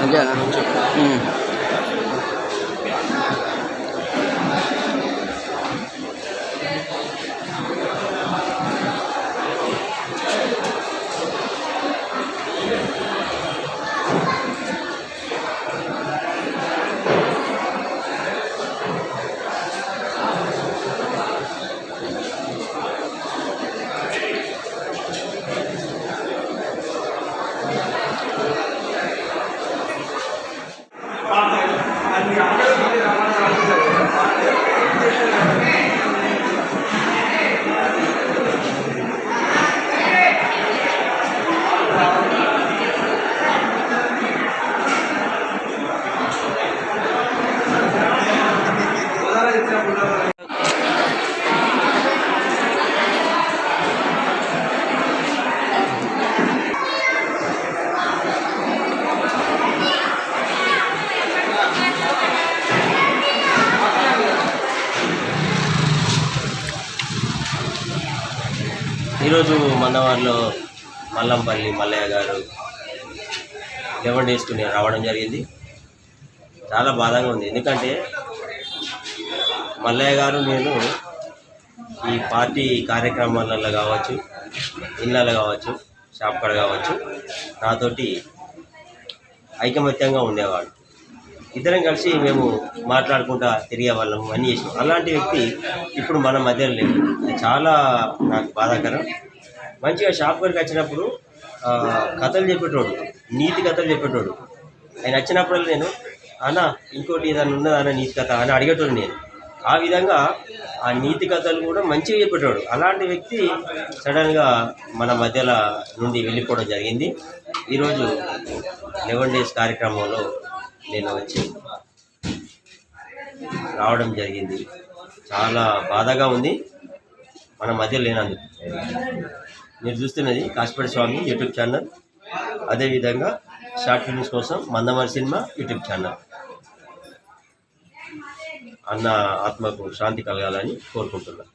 再见。了嗯。பாட்டு ఈరోజు మందవారిలో మల్లంపల్లి మల్లయ్య గారు లెవెన్ డేస్కుని రావడం జరిగింది. చాలా బాధగా ఉంది. ఎందుకంటే మల్లయ్య గారు నేను ఈ పార్టీ కార్యక్రమాలలో కావచ్చు ఇళ్ళలో కావచ్చు షాప్ కాడ కావచ్చు నాతోటి ఐకమత్యంగా ఉండేవాడు. ఇద్దరం కలిసి మేము మాట్లాడుకుంటా తిరిగే వాళ్ళం అన్నీ చేసినాం అలాంటి వ్యక్తి ఇప్పుడు మన మధ్యలో లేదు చాలా నాకు బాధాకరం. మంచిగా షాప్ వరకు వచ్చినప్పుడు కథలు చెప్పేటోడు నీతి కథలు చెప్పేటోడు. ఆయన వచ్చినప్పుడల్లా నేను అన్న ఇంకోటి ఏదైనా ఉన్నదా అన్న నీతి కథ? అని అడిగేటోడు నేను. ఆ విధంగా ఆ నీతి కథలు కూడా మంచిగా చెప్పేటోడు. అలాంటి వ్యక్తి సడన్గా మన మధ్యలో నుండి వెళ్ళిపోవడం జరిగింది. ఈరోజు లెవెన్ డేస్ కార్యక్రమంలో నేను వచ్చి రావడం జరిగింది. చాలా బాధగా ఉంది. మన మధ్య లేనందుకు. మీరు చూస్తున్నది కాశీపేట స్వామి యూట్యూబ్ ఛానల్. అదేవిధంగా షార్ట్ ఫిల్మ్స్ కోసం మందమరి సినిమా యూట్యూబ్ ఛానల్. అన్న ఆత్మకు శాంతి కలగాలని కోరుకుంటున్నాను